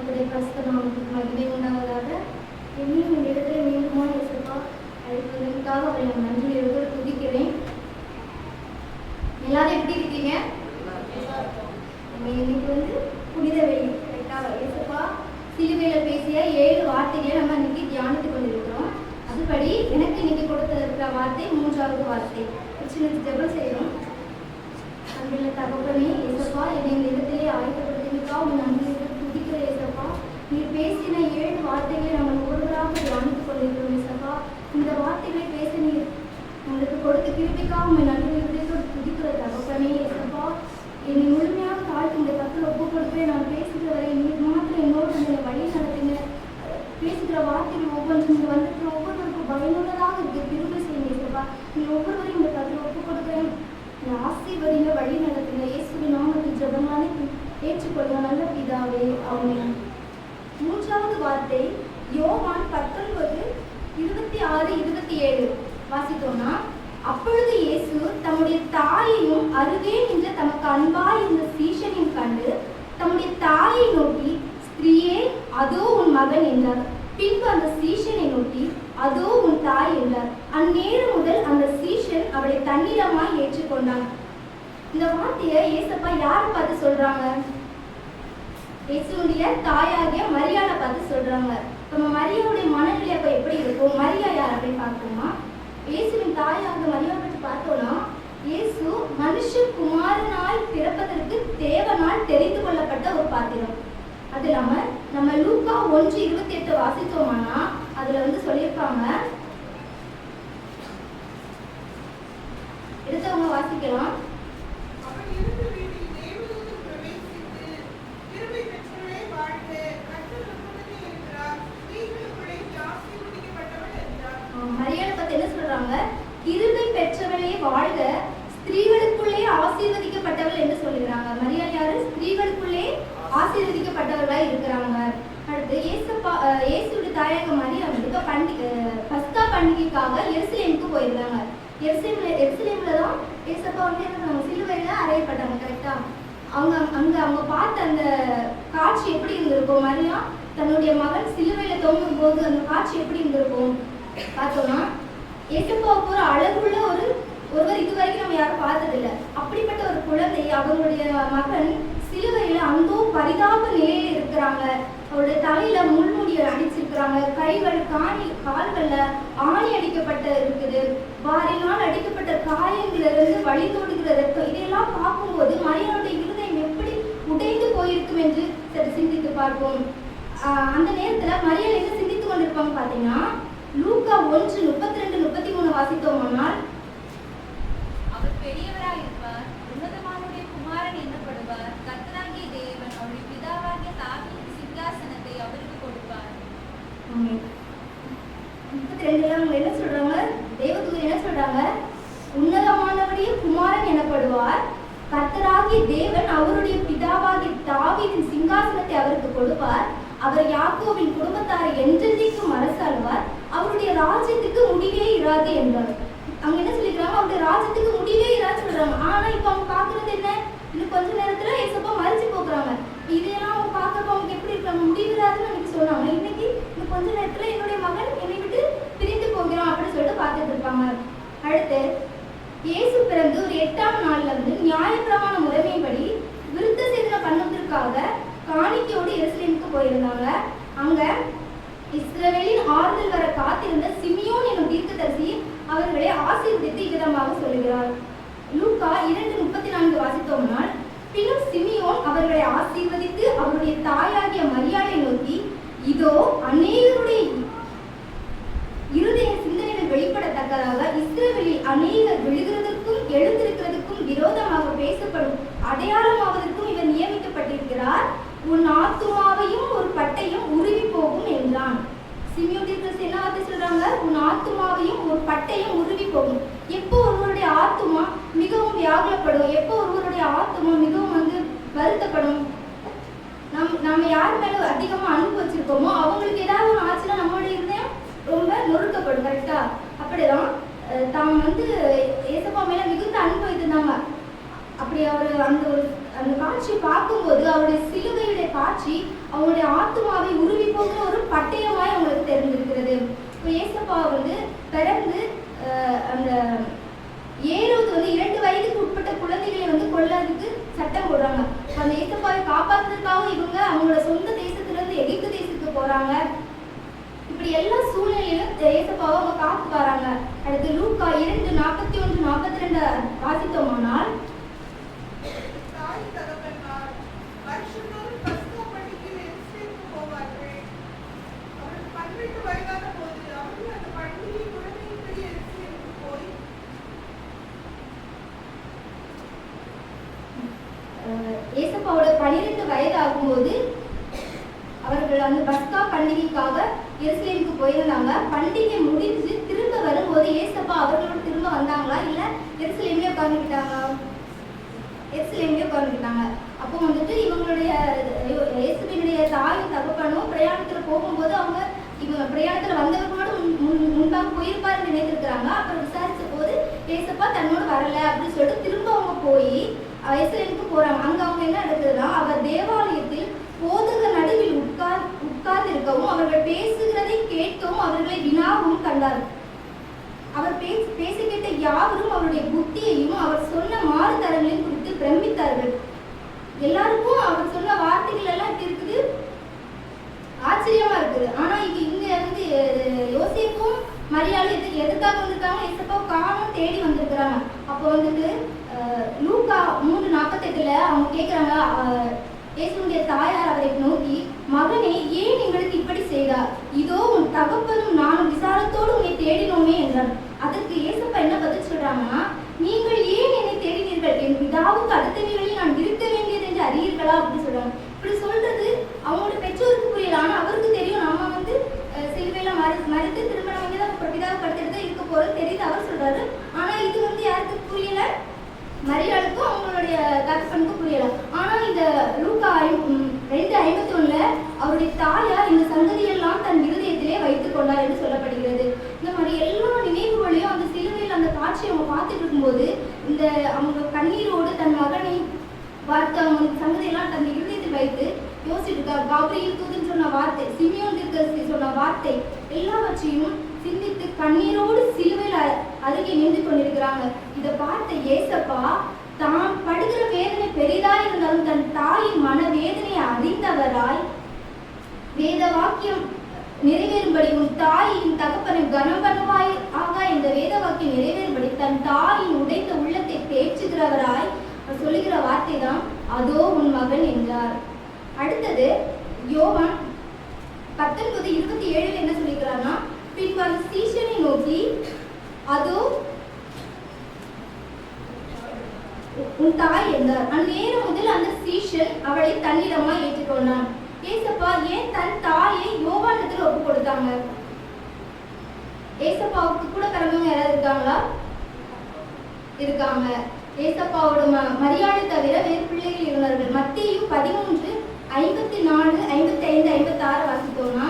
கர்த்தருடைய பரிசுத்த நாமத்துக்கு மகிமை உண்டாவதாக இன்னும் இந்த இடத்துல மீண்டுமா இயேசுப்பா அழைப்பதற்காக அவரை நான் நன்றி இருக்க துதிக்கிறேன். எல்லாரும் எப்படி இருக்கீங்க? நம்ம இன்னைக்கு வந்து புனித வெளி கரெக்டாக இயேசுப்பா சிலுவையில் பேசிய ஏழு வார்த்தைகளை நம்ம இன்னைக்கு தியானித்து கொண்டிருக்கிறோம். அதுபடி எனக்கு இன்னைக்கு கொடுத்திருக்கிற வார்த்தை மூன்றாவது வார்த்தை. சின்ன ஜெபம் செய்யணும். அன்புள்ள தகப்பனே ஏசப்பா என்னை இந்த இடத்திலே ஆயத்தப்படுத்திருக்கா உன் நன்றி நீர் பேசின ஏழு வார்த்தைகளை நாங்கள் ஒருவராக தியானித்துக் கொண்டிருக்கிறோம் சகா இந்த வார்த்தைகளை பேச நீர் உங்களுக்கு கொடுத்து கிருபிக்காக உங்கள் நன்றி இதயத்தோடு துதிக்கிற தகப்பனே ஏசப்பா என்னை முழுமையாக தாழ்த்து இந்த கத்தில் ஒப்பு கொடுப்பேன் நான் பேசுகிற வரை நீர் மாத்திரம் என்னோடு என்னை வழி நடத்துங்க பேசுகிற வார்த்தைகள் ஒவ்வொன்றும் இங்கே வந்துட்டு ஒவ்வொருவருக்கும் பயனுள்ளதாக இருக்க திரும்ப செய்யுங்க சகா. நீங்க ஒவ்வொருவரையும் இந்த கத்தில் ஒப்பு கொடுக்குறேன் நீ ஆசீர்வதிங்க வழி நடத்துங்க இயேசுவின் நாமத்தில் ஜெபமானே ஏற்றுக்கொள்ளுங்க நல்ல பிதாவே ஆமென் மூன்றாவது வார்த்தை யோவான் பத்தொன்பது இருபத்தி ஆறு இருபத்தி ஏழு வாசித்தோம்னா அப்பொழுது இயேசு தம்முடைய தாயையும் அருகே பண்பாய் இந்த அன்பாய் இருந்த கண்டு தம்முடைய தாயை நோக்கி ஸ்திரீயே அதோ உன் மகன் என்றார். பின்பு அந்த சீஷனை நோக்கி அதோ உன் தாய் என்றார். அந்நேரம் முதல் அந்த சீஷன் அவளை தன்னிடமாய் ஏற்றுக்கொண்டான். இந்த வார்த்தையை ஏசப்பா யாரை பார்த்து சொல்றாங்க? இயேசுடைய தாயாகிய மரியாதை பார்த்து சொல்றாங்க. நம்ம மரியாவுடைய மனநிலை அப்ப எப்படி இருக்கும்? மரியா யார் அப்படின்னு பார்க்கணுமா இயேசுவின் தாயாக மரியா பற்றி பார்த்தோம்னா இயேசு மனுஷகுமாரனாய் பிறப்பதற்கு தேவனால் தெரிந்து கொள்ளப்பட்ட ஒரு பாத்திரம். அது இல்லாம நம்ம லூக்கா ஒன்று இருபத்தி எட்டு வாசித்தோம்னா அதுல வந்து சொல்லியிருப்பாங்க. எடுத்தவங்க வாசிக்கலாம். மரியாதை பத்தி என்ன சொல்றாங்க? கிருபை பெற்றவளே வாழ்க ஆசீர்வதிக்கப்பட்டவள் என்று சொல்லுகிறாங்க. மரியாதை யாரு? ஸ்திரீகளுக்குள்ளே ஆசீர்வதிக்கப்பட்டவர்களாய் இருக்கிறாங்க. அடுத்து இயேசுப்பா இயேசுடைய மரியா வந்து பண்டிகை பஸ்கா பண்டிகைக்காக எருசலேமுக்கு போயிருந்தாங்க எருசலேம்ல எருசலேம்ல தான் இயேசப்பா வந்து என்ன சிலுவையில அறையப்பட்டாங்க கரெக்டா அவங்க அங்க அவங்க பார்த்த அந்த காட்சி எப்படி இருந்திருக்கும் மரியா தன்னுடைய மகன் சிலுவையில தொங்கும் போது அந்த காட்சி எப்படி இருந்திருக்கும் பார்த்தோம்னா ஏசப்பாவுக்கு ஒரு அழகுள்ள ஒரு ஒருவர் இதுவரைக்கும் நம்ம யாரும் பார்த்ததில்ல. அப்படிப்பட்ட ஒரு குழந்தை அவங்களுடைய மகன் சிலுவையில அங்கோ பரிதாப நிலையில் இருக்கிறாங்க. அவருடைய தலையில முள்முடியை அடிச்சிருக்கிறாங்க. கைகள் காணி கால்கள்ல ஆணி அடிக்கப்பட்ட இருக்குது. வாரினால் அடிக்கப்பட்ட காயங்கள்ல இருந்து வழி தோடுகிற ரத்தம். இதையெல்லாம் பார்க்கும்போது மனிதனுடைய இருதயம் எப்படி உடைந்து போயிருக்கும் என்று சரி சிந்தித்து பார்ப்போம். அந்த நேரத்துல மரியாதை என்ன சிந்தித்து கொண்டிருப்பாங்க பாத்தீங்கன்னா லூக்கா ஒன்று முப்பத்தி ரெண்டு முப்பத்தி மூணு வாசித்தோம்னால் அவர் பெரியவராயிருப்பார் உன்னதமானுடைய குமாரன் எண்ணப்படுவார் கர்த்தராகிய தேவன் அவருடைய பிதாவாகிய தாவீதின் சிங்காசனத்தை அவருக்கு கொடுப்பார் முப்பத்தி ரெண்டுல அவங்க என்ன சொல்றாங்க தேவதூதர் என்ன சொல்றாங்க உன்னதமானவருடைய குமாரன் எனப்படுவார் கர்த்தராகிய தேவன் அவருடைய பிதாவாகிய தாவீதின் சிங்காசனத்தை அவருக்கு கொடுப்பார் அவர் யாக்கோவின் குடும்பத்தாரை என்றென்றைக்கும் அரசாளுவார் அவருடைய ராஜ்யத்துக்கு முடிவே இராது என்றார் அவங்க என்ன சொல்லிக்கிறாங்க அவருடைய ராஜ்யத்துக்கு முடிவே இராது சொல்றாங்க ஆனா இப்ப அவங்க பாக்குறது என்ன இன்னும் கொஞ்ச நேரத்துல ஏசப்பா மறைச்சு போக்குறாங்க இதெல்லாம் அவங்க பார்க்கறப்ப அவங்க எப்படி இருக்காங்க முடிவிராதுன்னு அன்னைக்கு சொன்னாங்க இன்னைக்கு இன்னும் கொஞ்ச நேரத்துல என்னுடைய மகன் என்னை விட்டு பிரிந்து போகிறான் அப்படின்னு சொல்லிட்டு பார்த்துட்டு இருப்பாங்க அடுத்து இயேசு பிறந்து ஒரு எட்டாம் நாள்ல வந்து நியாயப்பிரமாண முறைமைப்படி விருத்த சேதனை பண்ணுவதற்காக காணிக்கையோடு எருசலேமுக்கு போயிருந்தாங்க அங்க இஸ்ரவேலின் ஆறுதல் வர காத்திருந்த சிமியோன் எனும் தீர்க்கதரிசி அவர்களை ஆசீர்வதித்து இவ்விதமாக சொல்லுகிறார் லூக்கா இரண்டு முப்பத்தி நான்கு வாசித்தோம்னால் பின்னும் சிமியோன் அவர்களை ஆசீர்வதித்து அவருடைய தாயாகிய மரியாதை நோக்கி இதோ அநேகருடைய இருதய சிந்தனைகள் வெளிப்படத்தக்கதாக இஸ்ரேலில் அநேகர் விழுகிறதற்கும் எழுந்திருக்கிறதுக்கும் விரோதமாக பேசப்படும் அடையாளமாவதற்கும் இவர் நியமிக்கப்பட்டிருக்கிறார். உன் ஆத்துமாவையும் ஒரு பட்டையும் உருவி போகும் என்றான். சிமியோன் என்ன வார்த்தை சொல்றாங்க. உன் ஆத்துமாவையும் ஒரு பட்டையும் உருவி போகும். எப்போ ஒருவருடைய ஆத்துமா மிகவும் வியாகுலப்படும்? எப்போ ஒருவருடைய ஆத்துமா மிகவும் வருத்தப்படும். நம் நம்ம யார் மேல அதிகமா அன்பு வச்சிருக்கோமோ அவங்களுக்கு ஏதாவது ஒரு ஆச்சுன்னா நம்மளுடைய இருதயம் ரொம்ப நொறுக்கப்படும் கரெக்டா அப்படிதான் தாம் வந்து ஏசப்பா மேல மிகுந்த அன்பு வைத்திருந்தாங்க. அப்படி அவர் அந்த ஒரு அந்த காட்சி பார்க்கும்போது அவருடைய சிலுவையுடைய காட்சி அவங்களுடைய ஆத்மாவை உருவி போகிற ஒரு பட்டயமாய் அவங்களுக்கு தெரிஞ்சிருக்கிறது இப்போ ஏசப்பா வந்து பிறந்து அந்த ஏறுவது வந்து இரண்டு வயதுக்கு உட்பட்ட குழந்தைகளை வந்து கொல்லறதுக்கு சட்டம் போடுறாங்க. அந்த ஏசப்பாவை காப்பாற்றுறதுக்காக இவங்க. அவங்களோட சொந்த தேசத்துல இருந்து எகிப்து தேசத்துக்கு போறாங்க. இப்படி எல்லா சூழ்நிலையிலும் ஏசப்பாவை அவங்க காத்து வராங்க. அடுத்து லூக்கா இரண்டு நாற்பத்தி ஒன்று நாற்பத்தி ரெண்டு வாசித்தோமானால் தாய் தகப்பன்மார் வருஷந்தோறும் பஸ்கா பண்டிகையில் எருசலேமுக்கு போவார்கள். அவர்கள் பன்னிரண்டு வயதான போது அவர்கள் அந்த பண்டிகை முறைமையின்படி எருசலேமுக்கு போய் அஹ், ஏசப்பாவோட பன்னிரெண்டு வயது ஆகும்போது அவர்கள் அந்த பஸ்கா பண்டிகைக்காக எருசலேமுக்கு போயிருந்தாங்க. பண்டிகை முடிஞ்சு திரும்ப வரும்போது ஏசப்பா அவர்களோட திரும்ப வந்தாங்களா? இல்ல எருசலேம்லயே உட்காந்துக்கிட்டாங்களா எருசலேம்லயே உட்காந்துக்கிட்டாங்க அப்போ வந்துட்டு இவங்களுடைய இயேசுவினுடைய தாயும் தகப்பனும் பிரயாணத்துல போகும்போது அவங்க இவங்க பிரயாணத்துல வந்தவர்களோட முன் முன்- முன்பாக போயிருப்பாருன்னு நினைத்திருக்கிறாங்க. அப்புறம் விசாரிச்ச போது ஏசப்பா தன்னோடு வரல அப்படின்னு சொல்லிட்டு திரும்ப அவங்க போய் இஸ்ரேலுக்கு போறாங்க. அங்க அவங்க என்ன நடக்குதுன்னா அவர் தேவாலயத்தில் போதக நடுவில் உட்கார் உட்கார்ந்து இருக்கவும் அவர்கள் பேசுகிறதை கேட்கவும் அவர்களை வினாவும் கண்டார். அவர் பேசி பேசி கேட்ட யாவரும் அவருடைய புத்தியையும் அவர் சொன்ன மாறுதரங்களையும் குறித்து பிரமித்தார்கள் எல்லாருக்கும் அவர் சொன்ன வார்த்தைகள் எல்லாம் எப்படி இருக்குது ஆச்சரியமா இருக்குது ஆனா இது இங்க வந்து அஹ், யோசேப்பும் மரியாதை எது எதுக்காக வந்திருக்காங்க ஏசப்பா காணும் தேடி வந்திருக்கிறாங்க அப்போ வந்துட்டு அஹ், லூக்கா மூணு இடத்துல அவங்க கேட்குறாங்க இயேசுடைய தாயார் அவரை நோக்கி மகனே ஏன் எங்களுக்கு இப்படி செய்தார் இதோ உன் தகப்பனும் நானும் விசாரத்தோடு உன்னை தேடினோமே என்றார் அதற்கு ஏசப்பா என்ன பதில் சொல்றாங்கன்னா நீங்கள் ஏன் என்னை தேடினீர்கள்? என் பிதாவுக்கு அடுத்த நிலையில் நான் இருக்க வேண்டியது என்று அறியீர்களா அப்படின்னு சொல்றாங்க இப்படி சொல்றது அவங்களோட பெற்றோருக்கு புரியல ஆனா அவருக்கு தெரியும் நம்ம வந்து அஹ், சிலுவையில மறு மறுத்து திரும்ப நம்ம இங்கே தான் பிதாவை படுத்துட்டு இருக்க போறது தெரியுது அவர் சொல்றாரு ஆனா இது வந்து யாருக்கு புரியல மரியாளுக்கும் அவங்களுடைய தகப்பனுக்கும் புரியல ஆனா இந்த லூக்கா ஐம்- ம், ரெண்டு ஐம்பத்தி ஒண்ணுல அவருடைய தாயார் இந்த சங்கதியெல்லாம் தன் இருதயத்திலே வைத்துக் கொண்டார் என்று சொல்லப்படுகிறது. இந்த மாதிரி எல்லா நினைவுகளையும் அந்த சிலுவையில் அந்த காட்சியை அவங்க பார்த்துட்டு இருக்கும்போது இந்த அவங்க கண்ணீரோடு தன் மகனை பார்த்து அவங்க சங்கதியெல்லாம் தன் இருதயத்தில் வைத்து யோசிச்சுட்டு இருக்கார் காபிரியல் தூதன் சொன்ன வார்த்தை சிமியோன் தீர்க்கதரிசி சொன்ன வார்த்தை எல்லாவற்றையும் சிந்தித்து கண்ணீரோடு சிலுவையில் அ- அருகே நின்று கொண்டிருக்கிறாங்க. இதை பார்த்த ஏசப்பா தான் படுகிற வேதனை பெரிதாய் இருந்தாலும் தன் தாயின் மன வேதனையை அறிந்தவராய் வேத வாக்கியம் நிறைவேறும்படி உன் தாயின் தகப்பனை கனம் பண்ணுவாய் ஆக இந்த வேத வாக்கியம் நிறைவேறும்படி தன் தாயின் உடைந்த உள்ளத்தை தேற்றுகிறவராய் சொல்லுகிற வார்த்தை தான் அதோ உன் மகன் என்றார். அடுத்தது யோவான் பத்தொன்பது இருபத்தி ஏழு என்ன சொல்லிக்கிறான்னா பின்பு அந்த சீஷனை நோக்கி அதோ உன் தாய் என்றார். அந்நேரம் முதல் அந்த சீஷன் அவளை தன்னிடமா ஏற்றுக்கொண்டான். ஏசப்பா ஏன் தன் தாயை யோவானத்தில் ஒப்பு கொடுத்தாங்க? ஏசப்பாவுக்கு கூட பிறந்தவங்க யாராவது இருக்காங்களா? இருக்காங்க. ஏசப்பாவோட ம மரியாதை தவிர வேறு பிள்ளைகள் இருந்தார்கள் மத்தியும் பதிமூன்று ஐம்பத்தி நாலு ஐம்பத்தி ஐந்து ஐம்பத்தி ஆறு வாசித்தோம்னா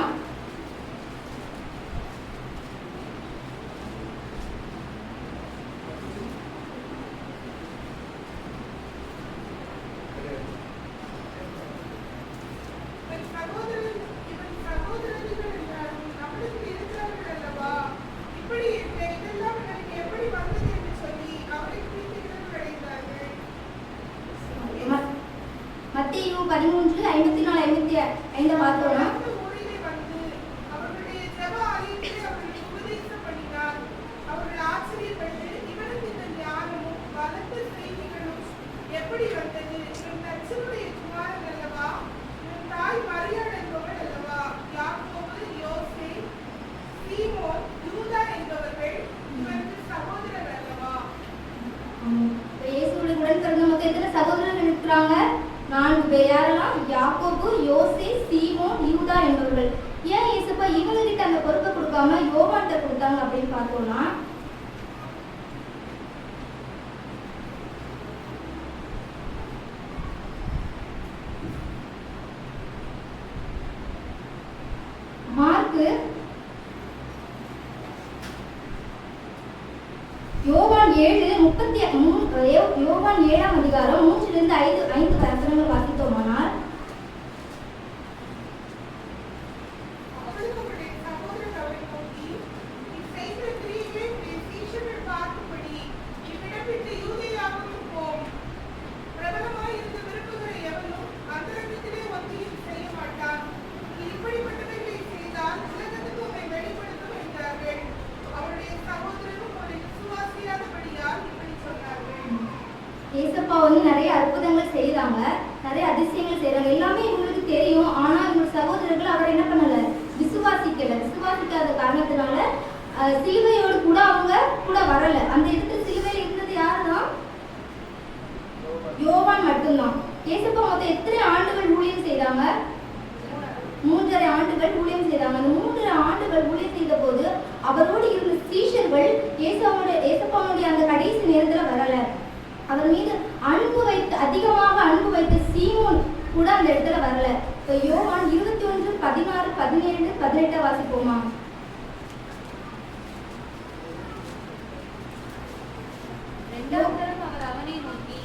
இவன் சகோதரன் இவன் சகோதரர்கள் எல்லாரும் நம்மளுக்கு இருக்கிறார்கள் அல்லவா இப்படி இருக்க இதெல்லாம் எனக்கு எப்படி வந்தது என்று சொல்லி அவரை குறித்து இரவு அடைந்தார்கள் மத்- மத்தேயு பதிமூன்று ஐம்பத்தி நாலு ஐம்பத்தி ஐந்து பார்த்தோம்னா அந்த ஊரிலே வந்து அவர்களுடைய ஜெப ஆலயத்திலே அவர்களுக்கு உபதேசம் பண்ணினார். அவர்கள் ஆச்சரியப்பட்டு, இவனுக்கு இந்த ஞானமும் பலத்த செய்திகளும் எப்படி வந்தது? இவன் தச்சனுடைய குமாரன் அல்லவா? இவன் தாய் மரியாள் என்பவள் அல்லவா? யாக்கோபு, யோசே, சீமோன், யூதா என்பவர்கள் இவனுக்கு சகோதரர் அல்லவா? இப்ப இயேசுவோட உடன் பிறந்த மொத்தம் எத்தனை சகோதரர்கள் இருக்கிறாங்க நான்கு பேர் யாரெல்லாம் யாக்கோபு யோசே சீமோன் யூதா என்பவர்கள் ஏன் இயேசுப்பா இவங்க கிட்ட அந்த பொறுப்பை கொடுக்காம யோவான்கிட்ட கொடுத்தாங்க அப்படின்னு பார்த்தோம்னா மார்க்கு யோவான் ஏழு முப்பத்தி யோபான் யோவான் ஏழாம் அதிகாரம் மூன்றிலிருந்து ஐந்து ஐந்து வசனங்கள் வாசித்தோமானால் நிறைய அதிசயங்கள் செய்றாங்க. எல்லாமே இவங்களுக்கு தெரியும். ஆனா இவங்க சகோதரர்கள் அவரை என்ன பண்ணல? விசுவாசிக்கல. விசுவாசிக்காத காரணத்தினால சிலுவையோடு கூட அவங்க கூட வரல. அந்த இடத்துல சிலுவையில் இருந்தது யாருதான் யோவான் மட்டும்தான். ஏசப்பா மொத்தம் எத்தனை ஆண்டுகள் ஊழியம் செய்தாங்க மூன்றரை ஆண்டுகள் ஊழியம் செய்தாங்க அந்த மூன்றரை ஆண்டுகள் ஊழியம் செய்த போது அவரோடு இருந்த சீஷர்கள் ஏசப்பாவுடைய ஏசப்பாவுடைய அந்த கடைசி நேரத்துல வரல. அவர் மீது அன்பு வைத்து அதிகமாக அன்பு வைத்த சீமோன் கூட அந்த இடத்துல வரல. இப்போ யோவான் இருபத்தி ஒன்று பதினாறு பதினேழு பதினெட்டை வாசிப்போமா? அவர் அவனை நோக்கி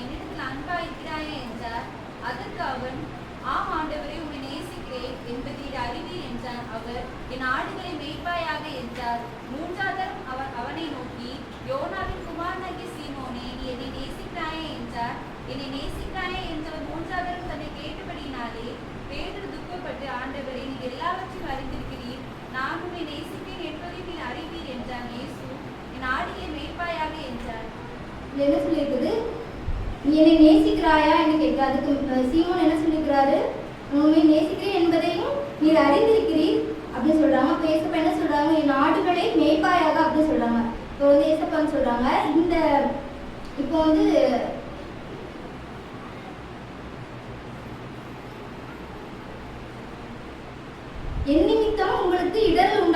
என்னிடத்தில் என்றார். அதற்கு அவன் ஆம் ஆண்டவரே உன்னை நேசிக்கிறேன். என்பதை அறிவீர் என்றான் அவர். என் ஆடுகளை மேய்ப்பாயாக என்றார் மூன்றாவதரம் அவர் அவனை நோக்கி யோனாவின் குமாரனாகிய சீமோனே நீ என்னை நேசிக்கிறாயே என்றார் என்னை நேசிக்கிறாயே என்று மூன்றாவது தன்னை கேட்டபடியினாலே பேதர் துக்கப்பட்டு ஆண்டவரே நீ எல்லாவற்றையும் அறிந்திருக்கிறீர். நான் உன்னை நேசிப்பேன் என்பதை நீ அறிவீர் என்றான் இயேசு. என் ஆடியை மேய்ப்பாயாக என்றார். என்ன சொல்லியிருக்குது? நீ என்னை நேசிக்கிறாயா என்று கேட்க அதுக்கு சீமோன் என்ன சொல்லியிருக்கிறாரு? உண்மை நேசிக்கிறேன் என்பதையும் நீர் அறிந்திருக்கிறீர் அப்படின்னு சொல்றாங்க. இப்போ ஏசப்பா என்ன சொல்றாங்க? என் ஆடுகளை மேய்ப்பாயாக அப்படின்னு சொல்றாங்க. இப்போ வந்து ஏசப்பான்னு சொல்றாங்க. இந்த இப்போ வந்து என் நிமித்தம் உங்களுக்கு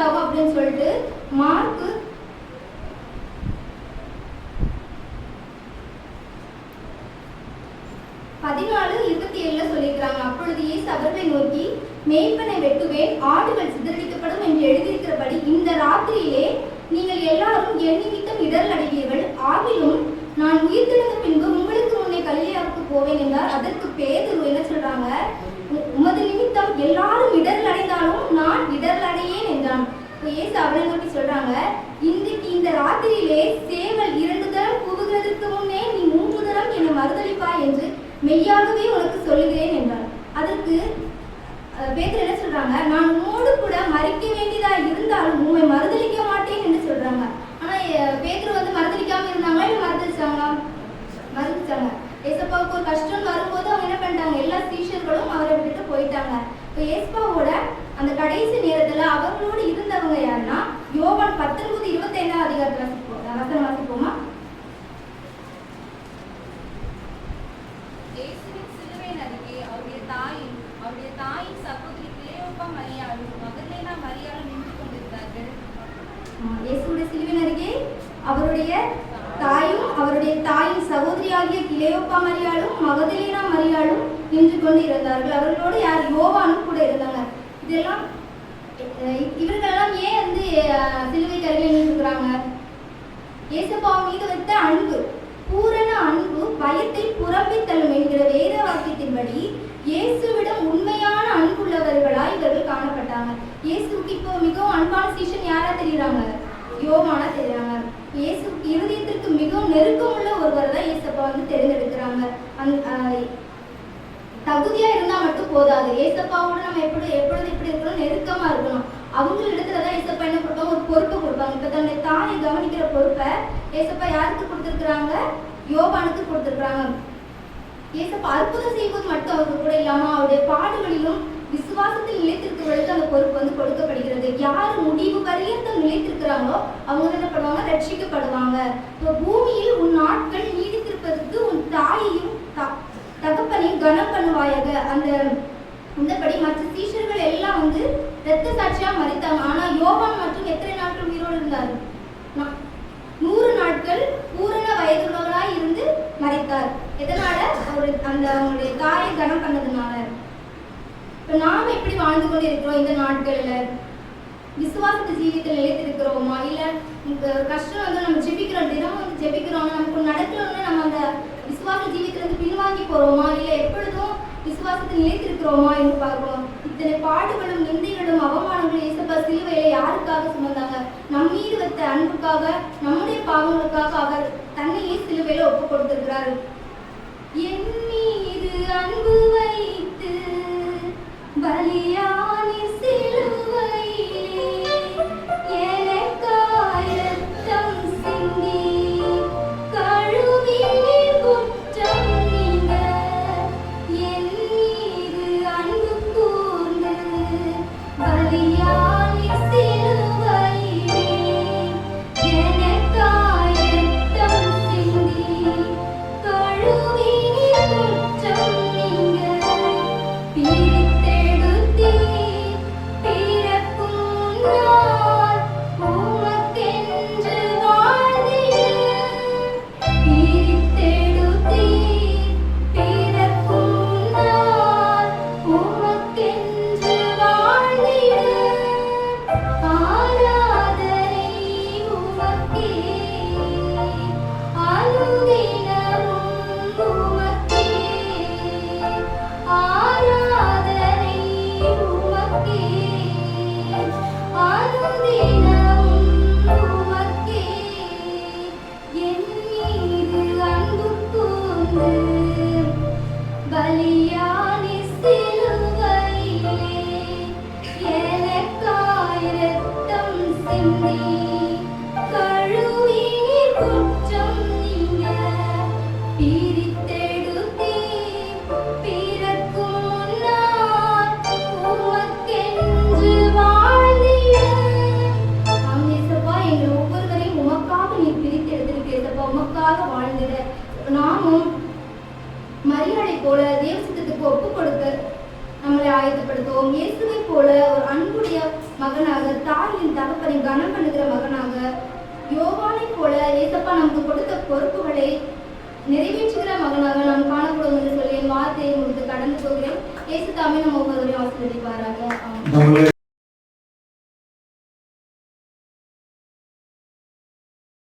இடரல் அப்படின்னு சொல்லிட்டு மார்க்கு பதினாலு இருபத்தி ஏழுல சொல்லியிருக்கிறாங்க. அப்பொழுது இயேசு அவர்களை நோக்கி மேய்ப்பனை வெட்டுவேன் ஆடுகள் சிதறடிக்கப்படும் என்று எழுதியிருக்கிறபடி இந்த ராத்திரியிலே நீங்கள் எல்லாரும் என் நிமித்தம் இடர் அடைவீர்கள். ஆகிலும் நான் உயிர்த்தெழுந்த பின்பு உங்களுக்கு முன்னே கலிலேயாவுக்கு போவேன் என்றார். அதற்கு பேதுரு என்ன சொல்றாங்க? உமது நிமித்தம் எல்லாரும் இடர் அடைந்தாலும் நான் இடர் அடையேன் என்றான். இப்போ ஏசு அவளை நோக்கி சொல்றாங்க இன்றைக்கு இந்த ராத்திரியிலே சேவல் இரண்டு தரம் கூவுகிறதற்கு முன்னே நீ மூன்று தரம் என்னை மறுதளிப்பா என்று மெய்யாகவே உனக்கு சொல்லுகிறேன் என்றார். அதற்கு பேத்தர் என்ன சொல்றாங்க நான் உன்னோடு கூட மறிக்க வேண்டியதா இருந்தாலும் உண்மை மறுதளிக்க மாட்டேன் என்று சொல்றாங்க. ஆனா பேத்தர் வந்து மறுதளிக்காம இருந்தாங்களா இல்ல மறுதளிச்சாங்களா மறுதளிச்சாங்க ஏசப்பாவுக்கு ஒரு கஷ்டம் வரும்போது அவங்க என்ன பண்ணிட்டாங்க? எல்லா சீஷர்களும் அவரை விட்டுட்டு போயிட்டாங்க இப்போ ஏசப்பாவோட அந்த கடைசி நேரத்துல அவங்களோடு இருந்தவங்க யாருன்னா யோவான் பத்தொன்பது இருபத்தைந்தாம் அதிகாரத்துல வாசிப்போம் வசனம் வாசிப்போமா இயேசுவின் சிலுவையின் அருகே அவருடைய தாயும் அவருடைய தாயின் சகோதரி கிளேயோப்பா மரியாளும் மகதலேனா மரியாளும் நின்று கொண்டிருந்தார்கள் ஆஹ் இயேசுவுடைய சிலுவின் அருகே அவருடைய தாயும் அவருடைய தாயின் சகோதரியாகிய கிளேயோப்பா மரியாளும் மகதலேனா மரியாளும் நின்று கொண்டு இருந்தார்கள் அவர்களோடு யார் யோவானும் கூட இருந்தாங்க இதெல்லாம் இவர்களெல்லாம் ஏன் வந்து சிலுவை கருவியில் நின்றுக்கிறாங்க இயேசப்பா மீது வைத்த அன்பு பூரண அன்பு பயத்தை புறம்பி தள்ளும் என்கிற வேத வாக்கியத்தின்படி இயேசுவிடம் உண்மையான அன்புள்ளவர்களாய் இவர்கள் காணப்பட்டாங்க. இயேசுக்கு இப்போ மிகவும் அன்பான சீஷன் யாரா தெரியுறாங்க? யோவானா தெரியுறாங்க. இயேசு இருதயத்திற்கு மிகவும் நெருக்கமுள்ள ஒருவர் தான் இயேசப்பா வந்து தேர்ந்தெடுக்கிறாங்க. அந் தகுதியா இருந்தா மட்டும் போதாது. ஏசப்பாவோட நம்ம எப்படி எப்பொழுது இப்படி இருக்கணும்? நெருக்கமா இருக்கணும். அவங்க இடத்துலதான் ஏசப்பா என்ன கொடுப்பாங்க? ஒரு பொறுப்பு கொடுப்பாங்க. இப்ப தன்னை தாயை கவனிக்கிற பொறுப்பை ஏசப்பா யாருக்கு கொடுத்துருக்குறாங்க? யோபானுக்கு கொடுத்துருக்குறாங்க. ஏசப்பா அற்புதம் செய்வது மட்டும் அவங்க கூட இல்லாம அவருடைய பாடுகளிலும் விசுவாசத்தில் நிலைத்திருக்கிறவர்களுக்கு அந்த பொறுப்பு வந்து கொடுக்கப்படுகிறது. யார் முடிவு பரியந்தம் நிலைத்திருக்கிறாங்களோ அவங்க என்ன பண்ணுவாங்க? ரட்சிக்கப்படுவாங்க. இப்போ பூமியில் உன் நாட்கள் நீடித்திருப்பதற்கு உன் தாயையும் தகப்பனை கனம் பண்ணுவாயாக. அந்த இந்தபடி மற்ற சீஷர்கள் எல்லாம் வந்து ரத்த சாட்சியா மறித்தாங்க. ஆனா யோவான் மற்றும் எத்தனை நாட்கள் உயிரோடு இருந்தார் நூறு நாட்கள் பூரண வயதுள்ளவராய் இருந்து மறைத்தார். எதனால? அவர் அந்த அவங்களுடைய தாயை கனம் பண்ணதுனால. இப்ப நாம எப்படி வாழ்ந்து கொண்டு இருக்கிறோம் இந்த நாட்கள்ல? விசுவாசத்தை ஜீவியத்தில் நிலைத்திருக்கிறோமா? இல்ல இந்த கஷ்டம் வந்து நம்ம ஜெபிக்கிறோம் தினமும் வந்து ஜெபிக்கிறோம் நமக்கு நடக்கணும்னு நம்ம அந்த விசுவாச ஜீவிக்கிறது பின்வாங்கி போறோமா? இல்ல எப்பொழுதும் விசுவாசத்தில் நிலைத்திருக்கிறோமா என்று பார்க்கிறோம் இத்தனை பாடுகளும் நிந்தைகளும் அவமானங்களும் இயேசப்பா சிலுவையில யாருக்காக சுமந்தாங்க? நம் மீது வைத்த அன்புக்காக நம்முடைய பாவங்களுக்காக அவர் தன்னையே சிலுவையில ஒப்பு கொடுத்திருக்கிறார் என் மீது அன்பு வைத்து பலியானி ஆயத்தப்படுத்துவோம். இயேசுவை போல ஒரு அன்புடைய மகனாக தாயின் தகப்பனை கனம் பண்ணுகிற மகனாக யோகானை போல ஏசப்பா நமக்கு கொடுத்த பொறுப்புகளை நிறைவேற்றுகிற மகனாக நாம் காணப்படும் என்று சொல்லி வார்த்தையை முடித்து கடந்து போகிறேன். இயேசு தாமே நம்ம ஒவ்வொருவரையும் ஆசீர்வதிப்பாராக.